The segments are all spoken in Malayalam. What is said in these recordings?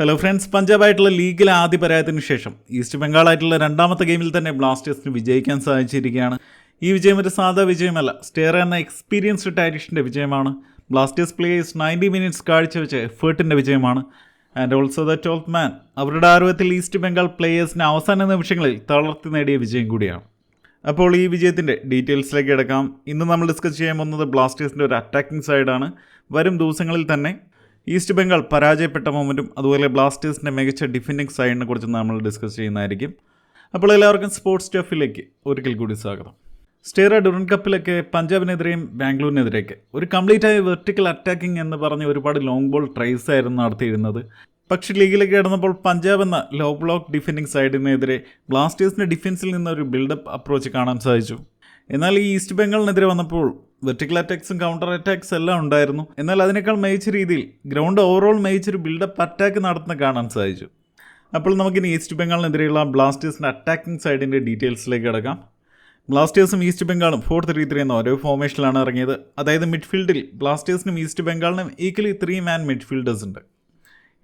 ഹലോ ഫ്രണ്ട്സ് പഞ്ചാബായിട്ടുള്ള ലീഗിലെ ആദ്യ പരാജയത്തിന് ശേഷം ഈസ്റ്റ് ബംഗാൾ ബംഗാളായിട്ടുള്ള രണ്ടാമത്തെ ഗെയിമിൽ തന്നെ ബ്ലാസ്റ്റേഴ്സിന് വിജയിക്കാൻ സാധിച്ചിരിക്കുകയാണ്. ഈ വിജയം ഒരു സാധാ വിജയമല്ല. സ്റ്റേർ എന്ന എക്സ്പീരിയൻസ്ഡ് ടാരിഷിന്റെ വിജയമാണ്. ബ്ലാസ്റ്റേഴ്സ് പ്ലേയേഴ്സ് നയന്റി മിനിറ്റ്സ് കാഴ്ചവെച്ച എഫേർട്ടിന്റെ വിജയമാണ്. And also the twelfth man അവരുടെ ആർവത്തിൽ ഈസ്റ്റ് ബംഗാൾ പ്ലേയേഴ്സിന് അവസാന നിമിഷങ്ങളിൽ തളർത്തി നേടിയ വിജയം കൂടിയാണ്. അപ്പോൾ ഈ വിജയത്തിന്റെ ഡീറ്റെയിൽസിലേക്ക് എടുക്കാം ഇന്ന് നമ്മൾ ഡിസ്കസ് ചെയ്യാൻ പോകുന്നത് ബ്ലാസ്റ്റേഴ്സിന്റെ ഒരു അറ്റാക്കിംഗ് സൈഡാണ് വരും ദിവസങ്ങളിൽ തന്നെ ഈസ്റ്റ് ബംഗാൾ പരാജയപ്പെട്ട മൊമെന്റും അതുപോലെ ബ്ലാസ്റ്റേഴ്സിന്റെ മികച്ച ഡിഫൻഡിങ് സൈഡിനെ കുറിച്ച് നമ്മൾ ഡിസ്കസ് ചെയ്യുന്നതായിരിക്കും. അപ്പോൾ എല്ലാവർക്കും സ്പോർട്സ് സ്റ്റഫിലേക്ക് ഒരിക്കൽ കൂടി സ്വാഗതം. സ്റ്റേറ ഡുറൻ കപ്പിലൊക്കെ പഞ്ചാബിനെതിരെയും ബാംഗ്ലൂരിനെതിരെയൊക്കെ ഒരു കംപ്ലീറ്റ് ആയ വെർട്ടിക്കൽ അറ്റാക്കിംഗ് എന്ന് പറഞ്ഞ് ഒരുപാട് ലോങ് ബോൾ ട്രൈസ് ആയിരുന്നു നടത്തിയിരുന്നത്. പക്ഷേ ലീഗിലേക്ക് കിടന്നപ്പോൾ പഞ്ചാബ് എന്ന ലോ ബ്ലോക്ക് ഡിഫൻഡിങ് സൈഡിനെതിരെ ബ്ലാസ്റ്റേഴ്സിന്റെ ഡിഫൻസിൽ നിന്ന് ഒരു ബിൽഡപ്പ് അപ്രോച്ച് കാണാൻ സാധിച്ചു. എന്നാൽ ഈ ഈസ്റ്റ് ബംഗാളിനെതിരെ വന്നപ്പോൾ വെർട്ടിക്കൽ അറ്റാക്സും കൗണ്ടർ അറ്റാക്സ് എല്ലാം ഉണ്ടായിരുന്നു. എന്നാൽ അതിനേക്കാൾ മികച്ച രീതിയിൽ ഗ്രൗണ്ട് ഓവറോൾ മികച്ചൊരു ബിൽഡപ്പ് അറ്റാക്ക് നടത്തുന്ന കാണാൻ സാധിച്ചു. അപ്പോൾ നമുക്കിനി ഈസ്റ്റ് ബംഗാളിനെതിരെയുള്ള ബ്ലാസ്റ്റേഴ്സിന്റെ അറ്റാക്കിംഗ് സൈഡിന്റെ ഡീറ്റെയിൽസിലേക്ക് കിടക്കാം. ബ്ലാസ്റ്റേഴ്സും ഈസ്റ്റ് ബംഗാളും ഫോർ ത്രീ ത്രീ എന്ന ഓരോ ഫോർമേഷനിലാണ് ഇറങ്ങിയത്. അതായത് മിഡ്ഫീൽഡിൽ ബ്ലാസ്റ്റേഴ്സിനും ഈസ്റ്റ് ബംഗാളിനും ഈക്വലി ത്രീ മാൻ മിഡ്ഫീൽഡേഴ്സ് ഉണ്ട്.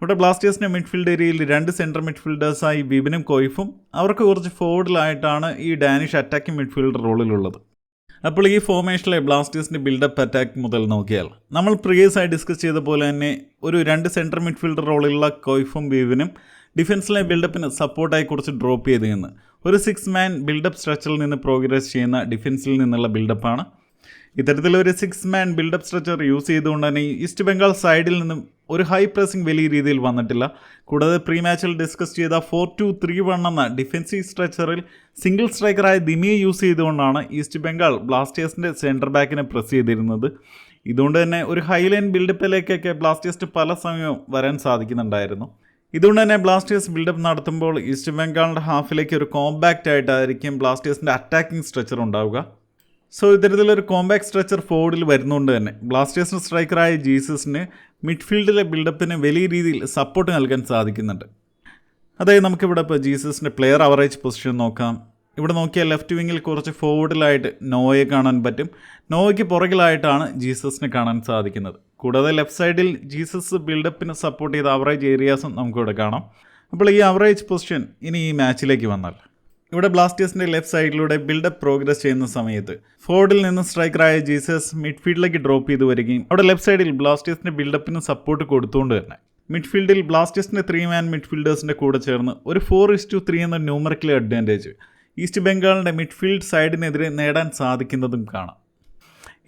ഇവിടെ ബ്ലാസ്റ്റേഴ്സിന്റെ മിഡ്ഫീൽഡ് ഏരിയയിൽ രണ്ട് സെൻട്രൽ മിഡ്ഫീൽഡേഴ്സായി ബിബിനും കൊയ്ഫും. അവർക്ക് കുറച്ച് ഫോർവേഡിലായിട്ടാണ് ഈ ഡാനിഷ് അറ്റാക്കിംഗ് മിഡ്ഫീൽഡർ റോളിലുള്ളത്. അപ്പോൾ ഈ ഫോർമേഷനിലെ ബ്ലാസ്റ്റേഴ്സിന്റെ ബിൽഡപ്പ് അറ്റാക്ക് മുതൽ നോക്കിയാൽ നമ്മൾ പ്രീവിയസ് ആയി ഡിസ്കസ് ചെയ്ത പോലെ തന്നെ ഒരു രണ്ട് സെൻട്രൽ മിഡ്ഫീൽഡർ റോളിലുള്ള കൊയ്ഫും ബീവിനും ഡിഫൻസിലെ ബിൽഡപ്പിന് സപ്പോർട്ടായി കുറച്ച് ഡ്രോപ്പ് ചെയ്ത് നിന്ന് ഒരു സിക്സ് മാൻ ബിൽഡപ്പ് സ്ട്രക്ചറിൽ നിന്ന് പ്രോഗ്രസ് ചെയ്യുന്ന ഡിഫൻസിൽ നിന്നുള്ള ബിൽഡപ്പാണ്. ഇത്തരത്തിലൊരു six man buildup structure use ചെയ്തുകൊണ്ട് തന്നെ ഈസ്റ്റ് ബംഗാൾ സൈഡിൽ നിന്നും ഒരു ഹൈ പ്രസിംഗ് വലിയ രീതിയിൽ വന്നിട്ടില്ല. കൂടാതെ പ്രീ മാച്ചിൽ ഡിസ്കസ് ചെയ്ത ഫോർ ടു ത്രീ വൺ എന്ന ഡിഫൻസീവ് സ്ട്രക്ചറിൽ സിംഗിൾ സ്ട്രൈക്കറായ ദിമിയെ യൂസ് ചെയ്തുകൊണ്ടാണ് ഈസ്റ്റ് ബംഗാൾ ബ്ലാസ്റ്റേഴ്സിന്റെ സെന്റർ ബാക്കിനെ പ്രസ് ചെയ്തിരുന്നത്. ഇതുകൊണ്ട് തന്നെ ഒരു ഹൈലൈൻ ബിൽഡപ്പിലേക്കൊക്കെ ബ്ലാസ്റ്റേഴ്സ് പല സമയവും വരാൻ സാധിക്കുന്നുണ്ടായിരുന്നു. ഇതുകൊണ്ട് തന്നെ ബ്ലാസ്റ്റേഴ്സ് ബിൽഡപ്പ് നടത്തുമ്പോൾ ഈസ്റ്റ് ബംഗാളിന്റെ ഹാഫിലേക്ക് ഒരു കോമ്പാക്റ്റ് ആയിട്ടായിരിക്കും ബ്ലാസ്റ്റേഴ്സിന്റെ അറ്റാക്കിംഗ് സ്ട്രക്ചർ ഉണ്ടാവുക. സോ ഇത്തരത്തിലൊരു കോമ്പാക്ട് സ്ട്രക്ചർ ഫോർഡിൽ വരുന്നതുകൊണ്ട് തന്നെ ബ്ലാസ്റ്റേഴ്സിന് സ്ട്രൈക്കറായ ജീസസിന് മിഡ്ഫീൽഡിലെ ബിൽഡപ്പിന് വലിയ രീതിയിൽ സപ്പോർട്ട് നൽകാൻ സാധിക്കുന്നുണ്ട്. അതായത് നമുക്കിവിടെ ഇപ്പോൾ ജീസസിന്റെ പ്ലെയർ അവറേജ് പൊസിഷൻ നോക്കാം. ഇവിടെ നോക്കിയാൽ ലെഫ്റ്റ് വിങ്ങിൽ കുറച്ച് ഫോർവേഡിലായിട്ട് നോയെ കാണാൻ പറ്റും. നോയ്ക്ക് പുറകിലായിട്ടാണ് ജീസസിനെ കാണാൻ സാധിക്കുന്നത്. കൂടാതെ ലെഫ്റ്റ് സൈഡിൽ ജീസസ് ബിൽഡപ്പിന് സപ്പോർട്ട് ചെയ്ത അവറേജ് ഏരിയാസും നമുക്കിവിടെ കാണാം. അപ്പോൾ ഈ അവറേജ് പൊസിഷൻ ഇനി ഈ മാച്ചിലേക്ക് വന്നാൽ. ഇവിടെ ബ്ലാസ്റ്റേഴ്സിന്റെ ലെഫ്റ്റ് സൈഡിലൂടെ ബിൽഡപ്പ് പ്രോഗ്രസ് ചെയ്യുന്ന സമയത്ത് ഫോർഡിൽ നിന്ന് സ്ട്രൈക്കറായ ജീസസ് മിഡ്ഫീൽഡിലേക്ക് ഡ്രോപ്പ് ചെയ്തു വരികയും അവിടെ ലെഫ്റ്റ് സൈഡിൽ ബ്ലാസ്റ്റേഴ്സിന്റെ ബിൽഡപ്പിന് സപ്പോർട്ട് കൊടുത്തുകൊണ്ട് തന്നെ. മിഡ്ഫീൽഡിൽ ബ്ലാസ്റ്റേഴ്സിന്റെ ത്രീ മാൻ മിഡ്ഫീൽഡേഴ്സിന്റെ കൂടെ ചേർന്ന് ഒരു ഫോർ ഇസ് ടു ത്രീ എന്ന ന്യൂമറിക്കൽ അഡ്വാന്റേജ് ഈസ്റ്റ് ബംഗാളിന്റെ മിഡ്ഫീൽഡ് സൈഡിനെതിരെ നേടാൻ സാധിക്കുന്നതും കാണാം.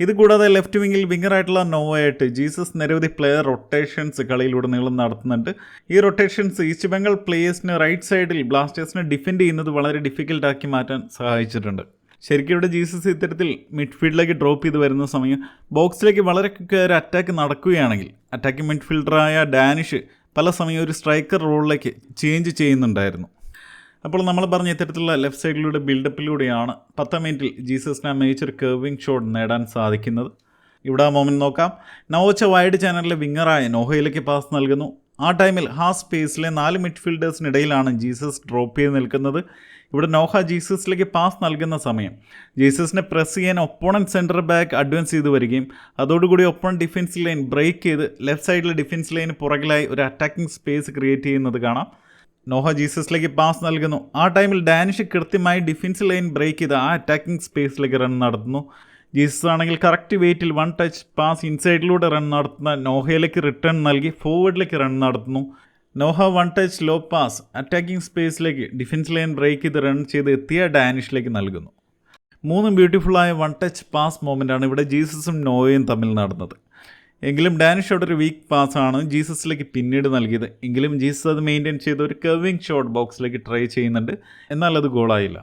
ഇത് കൂടാതെ ലെഫ്റ്റ് വിങ്ങിൽ വിങ്ങറായിട്ടുള്ള നോവായിട്ട് ജീസസ് നിരവധി പ്ലെയർ റൊട്ടേഷൻസ് കളിയിലൂടെ നീളം നടത്തുന്നുണ്ട്. ഈ റൊട്ടേഷൻസ് ഈസ്റ്റ് ബംഗാൾ പ്ലേയേഴ്സിന് റൈറ്റ് സൈഡിൽ ബ്ലാസ്റ്റേഴ്സിനെ ഡിഫെൻഡ് ചെയ്യുന്നത് വളരെ ഡിഫിക്കൽട്ടാക്കി മാറ്റാൻ സഹായിച്ചിട്ടുണ്ട്. ശരിക്കും ഇവിടെ ജീസസ് ഇത്തരത്തിൽ മിഡ്ഫീൽഡിലേക്ക് ഡ്രോപ്പ് ചെയ്ത് വരുന്ന സമയം ബോക്സിലേക്ക് വളരെ ഒരു അറ്റാക്ക് നടക്കുകയാണെങ്കിൽ അറ്റാക്കിംഗ് മിഡ്ഫീൽഡറായ ഡാനിഷ് പല സമയം ഒരു സ്ട്രൈക്കർ റോളിലേക്ക് ചേഞ്ച് ചെയ്യുന്നുണ്ടായിരുന്നു. അപ്പോൾ നമ്മൾ പറഞ്ഞ ഇത്തരത്തിലുള്ള ലെഫ്റ്റ് സൈഡിലൂടെ ബിൽഡപ്പിലൂടെയാണ് പത്താം മിനിറ്റിൽ ജീസസിന് ആ മേജർ കർവിംഗ് ഷോട്ട് നേടാൻ സാധിക്കുന്നത്. ഇവിടെ ആ മൊമെന്റ് നോക്കാം. നവോച്ച വൈഡ് ചാനലിലെ വിങ്ങറായ നോഹയിലേക്ക് പാസ് നൽകുന്നു. ആ ടൈമിൽ ഹാ സ്പേസിലെ നാല് മിഡ്ഫീൽഡേഴ്സിനിടയിലാണ് ജീസസ് ഡ്രോപ്പ് ചെയ്ത് നിൽക്കുന്നത്. ഇവിടെ നോഹ ജീസസിലേക്ക് പാസ് നൽകുന്ന സമയം. ജീസസിനെ പ്രസ് ചെയ്യാൻ ഒപ്പോണന്റ് സെന്റർ ബാക്ക് അഡ്വാൻസ് ചെയ്ത് വരികയും അതോടുകൂടി ഒപ്പോണൻ ഡിഫൻസ് ലൈൻ ബ്രേക്ക് ചെയ്ത് ലെഫ്റ്റ് സൈഡിലെ ഡിഫൻസ് ലൈന് പുറകിലായി ഒരു അറ്റാക്കിംഗ് സ്പേസ് ക്രിയേറ്റ് ചെയ്യുന്നത് കാണാം. നോഹ ജീസസിലേക്ക് പാസ് നൽകുന്നു. ആ ടൈമിൽ ഡാനിഷ് കൃത്യമായി ഡിഫൻസ് ലൈൻ ബ്രേക്ക് ചെയ്ത് ആ അറ്റാക്കിംഗ് സ്പേസിലേക്ക് റൺ നടത്തുന്നു. ജീസസ് ആണെങ്കിൽ കറക്റ്റ് വെയിറ്റിൽ വൺ ടച്ച് പാസ് ഇൻസൈഡിലൂടെ റൺ നടത്തുന്ന നോഹയിലേക്ക് റിട്ടേൺ നൽകി ഫോർവേഡിലേക്ക് റൺ നടത്തുന്നു. Noah one touch low pass attacking സ്പേസിലേക്ക് defence line break ചെയ്ത് റൺ ചെയ്ത് എത്തിയ ഡാനിഷിലേക്ക് നൽകുന്നു. മൂന്നും ബ്യൂട്ടിഫുള്ളായ വൺ ടച്ച് പാസ് മൊമെന്റാണ് ഇവിടെ ജീസസും നോയയും തമ്മിൽ നടന്നത്. എങ്കിലും ഡാനിഷ് ഷോട്ട് ഒരു വീക്ക് പാസ്സാണ് ജീസസിലേക്ക് പിന്നീട് നൽകിയത്. എങ്കിലും ജീസസ് അത് മെയിന്റെയിൻ ചെയ്ത് ഒരു കർവിങ് ഷോട്ട് ബോക്സിലേക്ക് ട്രൈ ചെയ്യുന്നുണ്ട്. എന്നാൽ അത് ഗോളായില്ല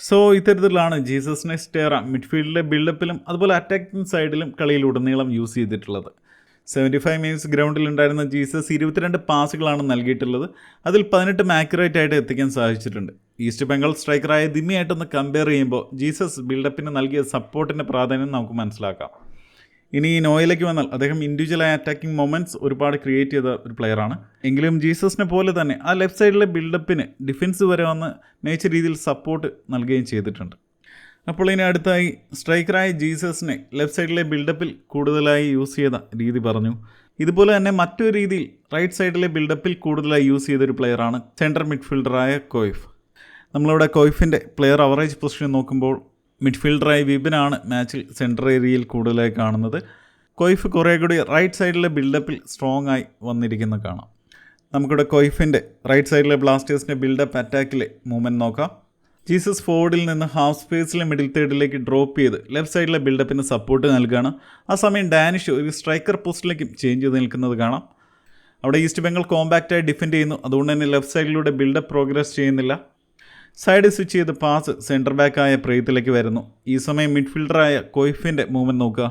സോ ഇത്തരത്തിലാണ് ജീസസിനെ സ്റ്റേറ മിഡ്ഫീൽഡിലെ ബിൽഡപ്പിലും അതുപോലെ അറ്റാക്കിംഗ് സൈഡിലും കളിയിലുടനീളം യൂസ് ചെയ്തിട്ടുള്ളത്. സെവന്റി ഫൈവ് മിനിറ്റ്സ് ഗ്രൗണ്ടിൽ ഉണ്ടായിരുന്ന ജീസസ് ഇരുപത്തിരണ്ട് പാസുകളാണ് നൽകിയിട്ടുള്ളത്. അതിൽ പതിനെട്ട് ആക്യുറേറ്റ് ആയിട്ട് എത്തിക്കാൻ സാധിച്ചിട്ടുണ്ട്. ഈസ്റ്റ് ബംഗാൾ സ്ട്രൈക്കറായ ദിമ്മിയായിട്ടൊന്ന് കമ്പയർ ചെയ്യുമ്പോൾ ജീസസ് ബിൽഡപ്പിന് നൽകിയ സപ്പോർട്ടിന്റെ പ്രാധാന്യം നമുക്ക് മനസ്സിലാക്കാം. ഇനി ഈ നോയിലേക്ക് വന്നാൽ അദ്ദേഹം ഇൻഡിവിജ്വലായ അറ്റാക്കിംഗ് മൊമെന്റ്സ് ഒരുപാട് ക്രിയേറ്റ് ചെയ്ത ഒരു പ്ലെയറാണ് എങ്കിലും ജീസസിനെ പോലെ തന്നെ ആ ലെഫ്റ്റ് സൈഡിലെ ബിൽഡപ്പിന് ഡിഫൻസ് വരെ വന്ന് മികച്ച രീതിയിൽ സപ്പോർട്ട് നൽകുകയും ചെയ്തിട്ടുണ്ട്. അപ്പോൾ ഇനി അടുത്തായി സ്ട്രൈക്കറായ ജീസസിനെ ലെഫ്റ്റ് സൈഡിലെ ബിൽഡപ്പിൽ കൂടുതലായി യൂസ് ചെയ്ത രീതി പറഞ്ഞു. ഇതുപോലെ തന്നെ മറ്റൊരു രീതിയിൽ റൈറ്റ് സൈഡിലെ ബിൽഡപ്പിൽ കൂടുതലായി യൂസ് ചെയ്തൊരു പ്ലെയറാണ് സെൻട്രൽ മിഡ്ഫീൽഡറായ കോയിഫ്. നമ്മളിവിടെ കോയിഫിന്റെ പ്ലെയർ അവറേജ് പൊസിഷൻ നോക്കുമ്പോൾ മിഡ്ഫീൽഡറായ വിപിനാണ് മാച്ചിൽ സെൻട്രൽ ഏരിയയിൽ കൂടുതലായി കാണുന്നത്. കൊയ്ഫ് കുറേ കൂടി റൈറ്റ് സൈഡിലെ ബിൽഡപ്പിൽ സ്ട്രോങ് ആയി വന്നിരിക്കുന്ന കാണാം. നമുക്കിവിടെ കൊയ്ഫിന്റെ റൈറ്റ് സൈഡിലെ ബ്ലാസ്റ്റേഴ്സിന്റെ ബിൽഡപ്പ് അറ്റാക്കിലെ മൂവ്മെന്റ് നോക്കാം. ജീസസ് ഫോർഡിൽ നിന്ന് ഹാഫ് സ്പേസിലെ മിഡിൽ തേർഡിലേക്ക് ഡ്രോപ്പ് ചെയ്ത് ലെഫ്റ്റ് സൈഡിലെ ബിൽഡപ്പിന് സപ്പോർട്ട് നൽകുകയാണ് ആ സമയം ഡാനിഷ് ഒരു സ്ട്രൈക്കർ പോസ്റ്റിലേക്കും ചേഞ്ച് ചെയ്ത് നിൽക്കുന്നത് കാണാം. അവിടെ ഈസ്റ്റ് ബംഗാൾ കോമ്പാക്റ്റായി ഡിഫെൻഡ് ചെയ്യുന്നു. അതുകൊണ്ട് തന്നെ ലെഫ്റ്റ് സൈഡിലൂടെ ബിൽഡപ്പ് പ്രോഗ്രസ് ചെയ്യുന്നില്ല. സൈഡ് സ്വിച്ച് ചെയ്ത് പാസ് സെന്റർ ബാക്കായ പ്രീതിലേക്ക് വരുന്നു. ഈ സമയം മിഡ്ഫീൽഡറായ കൊയ്ഫിന്റെ മൂവ്മെന്റ് നോക്കുക.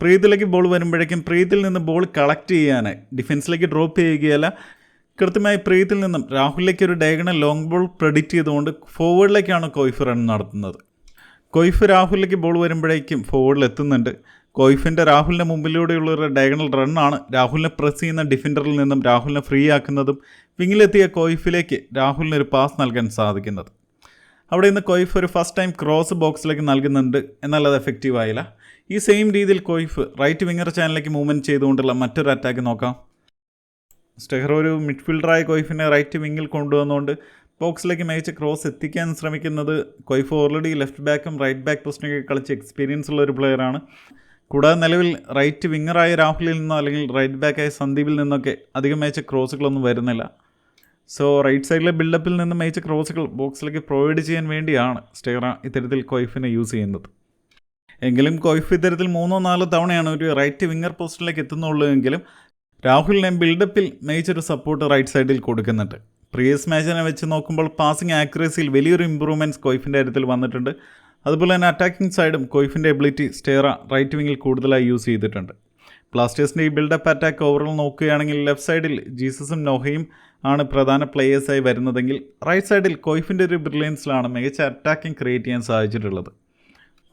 പ്രീതിലേക്ക് ബോൾ വരുമ്പോഴേക്കും പ്രീതിൽ നിന്ന് ബോൾ കളക്ട് ചെയ്യാൻ ഡിഫൻസിലേക്ക് ഡ്രോപ്പ് ചെയ്യുകയല്ല. കൃത്യമായി പ്രീതിൽ നിന്നും രാഹുലിലേക്ക് ഒരു ഡയഗണൽ ലോങ് ബോൾ പ്രെഡിക്റ്റ് ചെയ്തുകൊണ്ട് ഫോർവേഡിലേക്കാണ് കൊയ്ഫ് റൺ നടത്തുന്നത്. കൊയ്ഫ് രാഹുലിലേക്ക് ബോൾ വരുമ്പോഴേക്കും ഫോർവേഡിൽ എത്തുന്നുണ്ട്. കൊയ്ഫിന്റെ രാഹുലിന്റെ മുമ്പിലൂടെയുള്ള ഒരു ഡയഗണൽ റണ്ണാണ് രാഹുലിനെ പ്രസ് ചെയ്യുന്ന ഡിഫൻഡറിൽ നിന്നും രാഹുലിനെ ഫ്രീ ആക്കുന്നതും വിങ്ങിലെത്തിയ കൊയ്ഫിലേക്ക് രാഹുലിന് ഒരു പാസ് നൽകാൻ സാധിക്കുന്നത്. അവിടെ നിന്ന് കൊയ്ഫ് ഒരു ഫസ്റ്റ് ടൈം ക്രോസ് ബോക്സിലേക്ക് നൽകുന്നുണ്ട് എന്നാൽ അത് എഫക്റ്റീവ് ആയില്ല. ഈ സെയിം രീതിയിൽ കൊയ്ഫ് റൈറ്റ് വിങ്ങർ ചാനലിലേക്ക് മൂവ്മെന്റ് ചെയ്തുകൊണ്ടുള്ള മറ്റൊരു അറ്റാക്ക് നോക്കാം. സ്റ്റെഹർ ഒരു മിഡ്ഫീൽഡറായ കൊയ്ഫിനെ റൈറ്റ് വിങ്ങിൽ കൊണ്ടുവന്നുകൊണ്ട് ബോക്സിലേക്ക് മികച്ച ക്രോസ് എത്തിക്കാൻ ശ്രമിക്കുന്നത് കൊയ്ഫ് ഓൾറെഡി ലെഫ്റ്റ് ബാക്കും റൈറ്റ് ബാക്ക് പൊസിഷനൊക്കെ കളിച്ച് എക്സ്പീരിയൻസ് ഉള്ള ഒരു പ്ലെയറാണ് കൂടാതെ നിലവിൽ റൈറ്റ് വിങ്ങറായ രാഹുലിൽ നിന്നോ അല്ലെങ്കിൽ റൈറ്റ് ബാക്കായ സന്ദീപിൽ നിന്നൊക്കെ അധികം മികച്ച ക്രോസുകളൊന്നും വരുന്നില്ല. സോ റൈറ്റ് സൈഡിലെ ബിൽഡപ്പിൽ നിന്ന് മേച്ച ക്രോസുകൾ ബോക്സിലേക്ക് പ്രൊവൈഡ് ചെയ്യാൻ വേണ്ടിയാണ് സ്റ്റെയറ ഇത്തരത്തിൽ കൊയ്ഫിനെ യൂസ് ചെയ്യുന്നത്. എങ്കിലും കൊയ്ഫ് ഇത്തരത്തിൽ മൂന്നോ നാലോ തവണയാണ് ഒരു റൈറ്റ് വിങ്ങർ പോസ്റ്റിലേക്ക് എത്തുന്നുള്ളൂ എങ്കിലും രാഹുലിനെ ബിൽഡപ്പിൽ മികച്ചൊരു സപ്പോർട്ട് റൈറ്റ് സൈഡിൽ കൊടുക്കുന്നുണ്ട്. പ്രീവിയസ് മാച്ചിനെ വെച്ച് നോക്കുമ്പോൾ പാസിംഗ് ആക്യുറസിയിൽ വലിയൊരു ഇമ്പ്രൂവ്മെന്റ്സ് കൊയ്ഫിന്റെ കാര്യത്തിൽ വന്നിട്ടുണ്ട്. അതുപോലെ തന്നെ അറ്റാക്കിംഗ് സൈഡും കൊയ്ഫിന്റെ എബിലിറ്റി സ്റ്റേറ റൈറ്റ് വിങ്ങിൽ കൂടുതലായി യൂസ് ചെയ്തിട്ടുണ്ട്. ബ്ലാസ്റ്റേഴ്സിന്റെ ഈ ബിൽഡപ്പ് അറ്റാക്ക് ഓവറിൽ നോക്കുകയാണെങ്കിൽ ലെഫ്റ്റ് സൈഡിൽ ജീസസും നോഹയും ആണ് പ്രധാന പ്ലേയേഴ്സായി വരുന്നതെങ്കിൽ റൈറ്റ് സൈഡിൽ കൊയ്ഫിന്റെ ഒരു ബ്രില്യൻസിലാണ് മികച്ച അറ്റാക്കിംഗ് ക്രിയേറ്റ് ചെയ്യാൻ സാധിച്ചിട്ടുള്ളത്.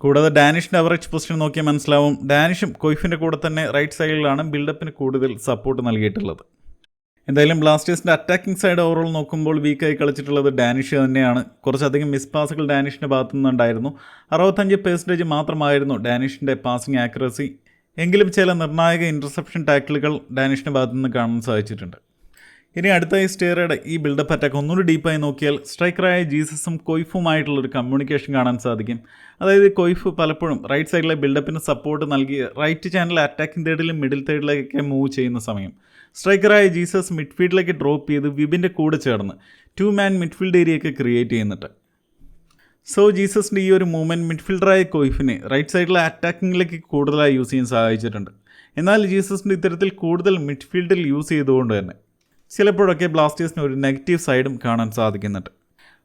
കൂടാതെ ഡാനിഷിന്റെ അവറേജ് പൊസിഷൻ നോക്കിയാൽ മനസ്സിലാവും. ഡാനിഷും കൊയ്ഫിന്റെ കൂടെ തന്നെ റൈറ്റ് സൈഡിലാണ് ബിൽഡപ്പിന് കൂടുതൽ സപ്പോർട്ട് നൽകിയിട്ടുള്ളത്. എന്തായാലും ബ്ലാസ്റ്റേഴ്സിന്റെ അറ്റാക്കിംഗ് സൈഡ് ഓവറോൾ നോക്കുമ്പോൾ വീക്കായി കളിച്ചിട്ടുള്ളത് ഡാനിഷ് തന്നെയാണ്. കുറച്ചധികം മിസ് പാസുകൾ ഡാനിഷിന്റെ ഭാഗത്തു നിന്നുണ്ടായിരുന്നു അറുപത്തഞ്ച് പെർസെന്റേജ് മാത്രമായിരുന്നു ഡാനിഷിന്റെ പാസിംഗ് ആക്യുറസി എങ്കിലും ചില നിർണായക ഇന്റർസെപ്ഷൻ ടാക്കിളുകൾ ഡാനിഷിന്റെ ഭാഗത്തു നിന്ന് കാണാൻ സാധിച്ചിട്ടുണ്ട്. ഇനി അടുത്തായി സ്റ്റേറയുടെ ഈ ബിൽഡപ്പ് അറ്റാക്ക് ഒന്നുകൂടി ഡീപ്പായി നോക്കിയാൽ സ്ട്രൈക്കറായ ജീസസും കൊയ്ഫുമായിട്ടുള്ളൊരു കമ്മ്യൂണിക്കേഷൻ കാണാൻ സാധിക്കും. അതായത് കൊയ്ഫ് പലപ്പോഴും റൈറ്റ് സൈഡിലെ ബിൽഡപ്പിന് സപ്പോർട്ട് നൽകി റൈറ്റ് ചാനൽ അറ്റാക്കിംഗ് തേർഡിലും മിഡിൽ തേർഡിലേക്കൊക്കെ മൂവ് ചെയ്യുന്ന സമയം. സ്ട്രൈക്കറായ ജീസസ് മിഡ്ഫീൽഡിലേക്ക് ഡ്രോപ്പ് ചെയ്ത് വിബിന്റെ കൂടെ ചേർന്ന് ടു മാൻ മിഡ്ഫീൽഡ് ഏരിയയൊക്കെ ക്രിയേറ്റ് ചെയ്യുന്നുണ്ട്. സോ ജീസസിന്റെ ഈ ഒരു മൂവ്മെന്റ് മിഡ്ഫീൽഡറായ കൊയ്ഫിനെ റൈറ്റ് സൈഡിലെ അറ്റാക്കിങ്ങിലേക്ക് കൂടുതലായി യൂസ് ചെയ്യാൻ സഹായിച്ചിട്ടുണ്ട്. എന്നാൽ ജീസസിന്റെ ഇത്തരത്തിൽ കൂടുതൽ മിഡ്ഫീൽഡിൽ യൂസ് ചെയ്തുകൊണ്ട് തന്നെ ചിലപ്പോഴൊക്കെ ബ്ലാസ്റ്റേഴ്സിന് ഒരു നെഗറ്റീവ് സൈഡും കാണാൻ സാധിക്കുന്നുണ്ട്.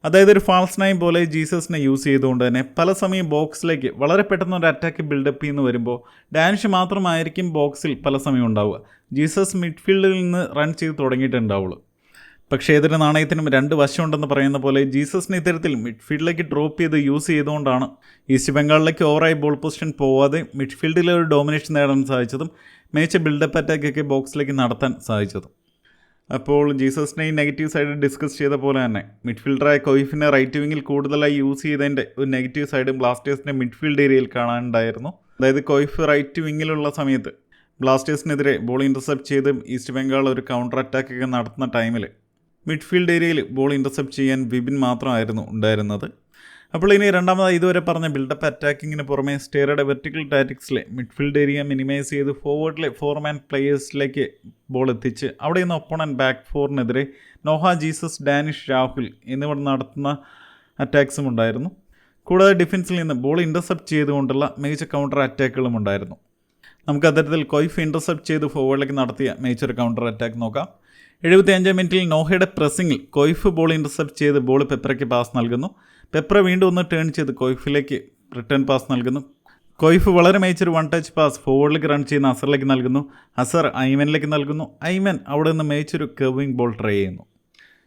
അതായത് ഒരു ഫാൾസ് നൈൻ പോലെ ജീസസിനെ യൂസ് ചെയ്തുകൊണ്ട് തന്നെ പല സമയം ബോക്സിലേക്ക് വളരെ പെട്ടെന്ന് ഒരു അറ്റാക്ക് ബിൽഡപ്പ് ചെയ്യുന്നു വരുമ്പോൾ ഡാനിഷ് മാത്രമായിരിക്കും ബോക്സിൽ പല സമയം ഉണ്ടാവുക. ജീസസ് മിഡ്ഫീൽഡിൽ നിന്ന് റൺ ചെയ്ത് തുടങ്ങിയിട്ടുണ്ടാവുള്ളൂ. പക്ഷേ ഏതൊരു നാണയത്തിനും രണ്ട് വശമുണ്ടെന്ന് പറയുന്ന പോലെ ജീസസിന് ഇത്തരത്തിൽ മിഡ്ഫീൽഡിലേക്ക് ഡ്രോപ്പ് ചെയ്ത് യൂസ് ചെയ്തുകൊണ്ടാണ് ഈസ്റ്റ് ബംഗാളിലേക്ക് ഓവറായി ബോൾ പൊസിഷൻ പോവാതെ മിഡ്ഫീൽഡിലെ ഒരു ഡോമിനേഷൻ നേടാൻ സാധിച്ചതും മികച്ച ബിൽഡപ്പ് അറ്റാക്കൊക്കെ ബോക്സിലേക്ക് നടത്താൻ സാധിച്ചതും. അപ്പോൾ ജീസസിനെ ഈ നെഗറ്റീവ് സൈഡ് ഡിസ്കസ് ചെയ്ത പോലെ തന്നെ മിഡ്ഫീൽഡറായ കൊയ്ഫിനെ റൈറ്റ് വിങ്ങിൽ കൂടുതലായി യൂസ് ചെയ്തതിന്റെ ഒരു നെഗറ്റീവ് സൈഡ് ബ്ലാസ്റ്റേഴ്സിന്റെ മിഡ്ഫീൽഡ് ഏരിയയിൽ കാണാനുണ്ടായിരുന്നു. അതായത് കൊയ്ഫ് റൈറ്റ് വിങ്ങിലുള്ള സമയത്ത് ബ്ലാസ്റ്റേഴ്സിനെതിരെ ബോൾ ഇന്റർസെപ്റ്റ് ചെയ്തും ഈസ്റ്റ് ബംഗാൾ ഒരു കൗണ്ടർ അറ്റാക്കൊക്കെ നടത്തുന്ന ടൈമിൽ മിഡ്ഫീൽഡ് ഏരിയയിൽ ബോൾ ഇന്റർസെപ്റ്റ് ചെയ്യാൻ വിപിൻ മാത്രമായിരുന്നു ഉണ്ടായിരുന്നത്. അപ്പോൾ ഇനി രണ്ടാമതായി ഇതുവരെ പറഞ്ഞ ബിൽഡപ്പ് അറ്റാക്കിങ്ങിന് പുറമെ സ്റ്റേറയുടെ വെർട്ടിക്കൽ ടാറ്റിക്സിലെ മിഡ്ഫീൽഡ് ഏരിയ മിനിമൈസ് ചെയ്ത് ഫോർവേഡിലെ ഫോർമാൻ പ്ലേയേഴ്സിലേക്ക് ബോൾ എത്തിച്ച് അവിടെ നിന്ന് ഒപ്പോണൻ ബാക്ക് ഫോറിനെതിരെ നോഹ ജീസസ് ഡാനിഷ് രാഹുൽ എന്നിവർ നടത്തുന്ന അറ്റാക്സും ഉണ്ടായിരുന്നു. കൂടാതെ ഡിഫൻസിൽ നിന്ന് ബോൾ ഇന്റർസെപ്റ്റ് ചെയ്തുകൊണ്ടുള്ള മികച്ച കൗണ്ടർ അറ്റാക്കുകളും ഉണ്ടായിരുന്നു. നമുക്ക് അത്തരത്തിൽ കൊയ്ഫ് ഇന്റർസെപ്റ്റ് ചെയ്ത് ഫോർവേഡിലേക്ക് നടത്തിയ മേജർ കൗണ്ടർ അറ്റാക്ക് നോക്കാം. എഴുപത്തി അഞ്ചാം മിനിറ്റിൽ നോഹയുടെ പ്രസിംഗിൽ കൊയ്ഫ് ബോൾ ഇന്റർസെപ്റ്റ് ചെയ്ത് ബോൾ പെപ്രയ്ക്ക് പാസ് നൽകുന്നു. പെപ്ര വീണ്ടും ഒന്ന് ടേൺ ചെയ്ത് കൊയ്ഫിലേക്ക് റിട്ടേൺ പാസ് നൽകുന്നു. കൊയ്ഫ് വളരെ മികച്ചൊരു വൺ ടച്ച് പാസ് ഫോർവേഡിലേക്ക് റൺ ചെയ്യുന്ന അസറിലേക്ക് നൽകുന്നു. അസർ ഐമനിലേക്ക് നൽകുന്നു. ഐമൻ അവിടെ നിന്ന് മികച്ചൊരു കർവിംഗ് ബോൾ ട്രൈ ചെയ്യുന്നു.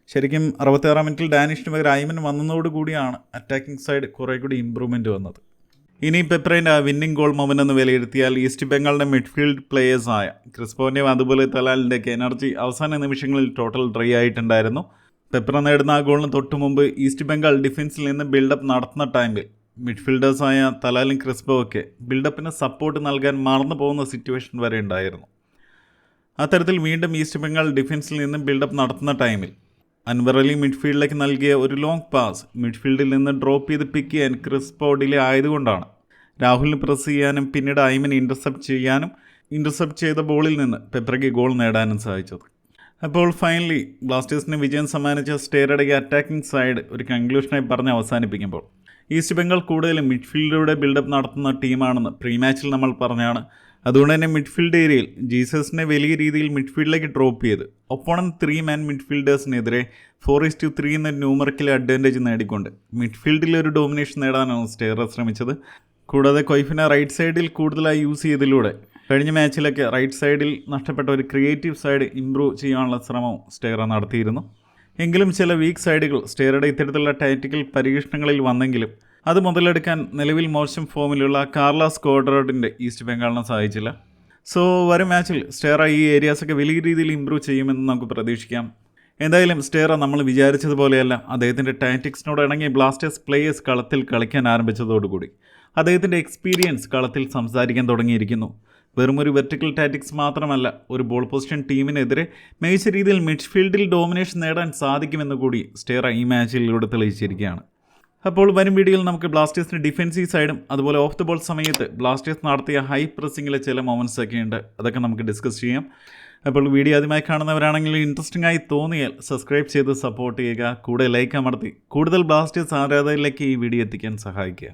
ശരിക്കും അറുപത്തിയാറാം മിനിറ്റിൽ ഡാനിഷിന് പകരം ഐമൻ വന്നതോടുകൂടിയാണ് അറ്റാക്കിംഗ് സൈഡ് കുറേ കൂടി ഇമ്പ്രൂവ്മെന്റ് വന്നത്. ഇനി പെപ്രൈന്റെ വിന്നിംഗ് ഗോൾ എന്ന് വിലയിരുത്തിയാൽ ഈസ്റ്റ് ബംഗാളിന്റെ മിഡ്ഫീൽഡ് പ്ലേയേഴ്സായ ക്രിസ്പോന്റെയും അതുപോലെ തലാലിന്റെയൊക്കെ എനർജി അവസാന നിമിഷങ്ങളിൽ ടോട്ടൽ ഡ്രൈ ആയിട്ടുണ്ടായിരുന്നു. പെപ്ര നേടുന്ന ആ ഗോളിന് തൊട്ടു മുമ്പ് ഈസ്റ്റ് ബംഗാൾ ഡിഫൻസിൽ നിന്ന് ബിൽഡപ്പ് നടത്തുന്ന ടൈമിൽ മിഡ്ഫീൽഡേഴ്സായ തലാലും ക്രിസ്ബോ ഒക്കെ ബിൽഡപ്പിന് സപ്പോർട്ട് നൽകാൻ മറന്നു പോകുന്ന സിറ്റുവേഷൻ വരെ ഉണ്ടായിരുന്നു. അത്തരത്തിൽ വീണ്ടും ഈസ്റ്റ് ബംഗാൾ ഡിഫൻസിൽ നിന്നും ബിൽഡപ്പ് നടത്തുന്ന ടൈമിൽ അൻവർ അലി മിഡ്ഫീൽഡിലേക്ക് നൽകിയ ഒരു ലോങ് പാസ് മിഡ്ഫീൽഡിൽ നിന്ന് ഡ്രോപ്പ് ചെയ്ത് പിക്ക് ചെയ്യാൻ ക്രിസ്പോ ഡിലെ ആയതുകൊണ്ടാണ് രാഹുലിന് പ്രസ് ചെയ്യാനും പിന്നീട് ഐമിന് ഇന്റർസെപ്റ്റ് ചെയ്യാനും ഇന്റർസെപ്റ്റ് ചെയ്ത ബോളിൽ നിന്ന് പെപ്രയ്ക്ക് ഗോൾ നേടാനും സാധിച്ചത്. അപ്പോൾ ഫൈനലി ബ്ലാസ്റ്റേഴ്സിന് വിജയം സമ്മാനിച്ച സ്റ്റേറയുടെ അറ്റാക്കിംഗ് സൈഡ് ഒരു കൺക്ലൂഷനായി പറഞ്ഞ് അവസാനിപ്പിക്കുമ്പോൾ ഈസ്റ്റ് ബംഗാൾ കൂടുതലും മിഡ്ഫീൽഡിലൂടെ ബിൽഡപ്പ് നടത്തുന്ന ടീമാണെന്ന് പ്രീ മാച്ചിൽ നമ്മൾ പറഞ്ഞാണ്. അതുകൊണ്ട് തന്നെ മിഡ്ഫീൽഡ് ഏരിയയിൽ ജീസസിനെ വലിയ രീതിയിൽ മിഡ്ഫീൽഡിലേക്ക് ഡ്രോപ്പ് ചെയ്ത് ഒപ്പോണൻ ത്രീ മാൻ മിഡ്ഫീൽഡേഴ്സിനെതിരെ ഫോർ ഇസ് ടു ത്രീ എന്ന ന്യൂമറിക്കൽ അഡ്വാന്റേജ് നേടിക്കൊണ്ട് മിഡ്ഫീൽഡിൽ ഒരു ഡോമിനേഷൻ നേടാനാണ് സ്റ്റേറ ശ്രമിച്ചത്. കൂടാതെ കൊയ്ഫിനെ റൈറ്റ് സൈഡിൽ കൂടുതലായി യൂസ് ചെയ്തതിലൂടെ കഴിഞ്ഞ മാച്ചിലൊക്കെ റൈറ്റ് സൈഡിൽ നഷ്ടപ്പെട്ട ഒരു ക്രിയേറ്റീവ് സൈഡ് ഇംപ്രൂവ് ചെയ്യാനുള്ള ശ്രമവും സ്റ്റേറ നടത്തിയിരുന്നു. എങ്കിലും ചില വീക്ക് സൈഡുകൾ സ്റ്റേറയുടെ ഇത്തരത്തിലുള്ള ടാക്റ്റിക്കൽ പരീക്ഷണങ്ങളിൽ വന്നെങ്കിലും അത് മുതലെടുക്കാൻ നിലവിൽ മോശം ഫോമിലുള്ള കാർലാസ് കോഡറോഡിന്റെ ഈസ്റ്റ് ബംഗാളിനെ സഹായിച്ചില്ല. സോ വരും മാച്ചിൽ സ്റ്റേറ ഈ ഏരിയാസൊക്കെ വലിയ രീതിയിൽ ഇമ്പ്രൂവ് ചെയ്യുമെന്ന് നമുക്ക് പ്രതീക്ഷിക്കാം. എന്തായാലും സ്റ്റേറ നമ്മൾ വിചാരിച്ചതുപോലെയല്ല അദ്ദേഹത്തിന്റെ ടാക്റ്റിക്സിനോട് ഇണങ്ങി ബ്ലാസ്റ്റേഴ്സ് പ്ലേയേഴ്സ് കളത്തിൽ കളിക്കാൻ ആരംഭിച്ചതോടുകൂടി. അദ്ദേഹത്തിന്റെ എക്സ്പീരിയൻസ് കളത്തിൽ സംസാരിക്കാൻ തുടങ്ങിയിരിക്കുന്നു. വെറും ഒരു വെർട്ടിക്കൽ ടാറ്റിക്സ് മാത്രമല്ല ഒരു ബോൾ പൊസിഷൻ ടീമിനെതിരെ മികച്ച രീതിയിൽ മിഡ്ഫീൽഡിൽ ഡോമിനേഷൻ നേടാൻ സാധിക്കുമെന്ന് കൂടി സ്റ്റേറ ഈ മാച്ചിലൂടെ തെളിയിച്ചിരിക്കുകയാണ്. അപ്പോൾ വരും വീഡിയോയിൽ നമുക്ക് ബ്ലാസ്റ്റേഴ്സിന്റെ ഡിഫൻസീവ് സൈഡും അതുപോലെ ഓഫ് ദ ബോൾ സമയത്ത് ബ്ലാസ്റ്റേഴ്സ് നടത്തിയ ഹൈ പ്രസ്സിങ്ങിലെ ചില മൊമെന്റ്സ് ഒക്കെ ഉണ്ട്. അതൊക്കെ നമുക്ക് ഡിസ്കസ് ചെയ്യാം. അപ്പോൾ വീഡിയോ ആദ്യമായി കാണുന്നവരാണെങ്കിൽ ഇൻട്രസ്റ്റിംഗ് ആയി തോന്നിയാൽ സബ്സ്ക്രൈബ് ചെയ്ത് സപ്പോർട്ട് ചെയ്യുക. കൂടെ ലൈക്ക് അമർത്തി കൂടുതൽ ബ്ലാസ്റ്റേഴ്സ് ആരാധകരിലേക്ക് ഈ വീഡിയോ എത്തിക്കാൻ സഹായിക്കുക.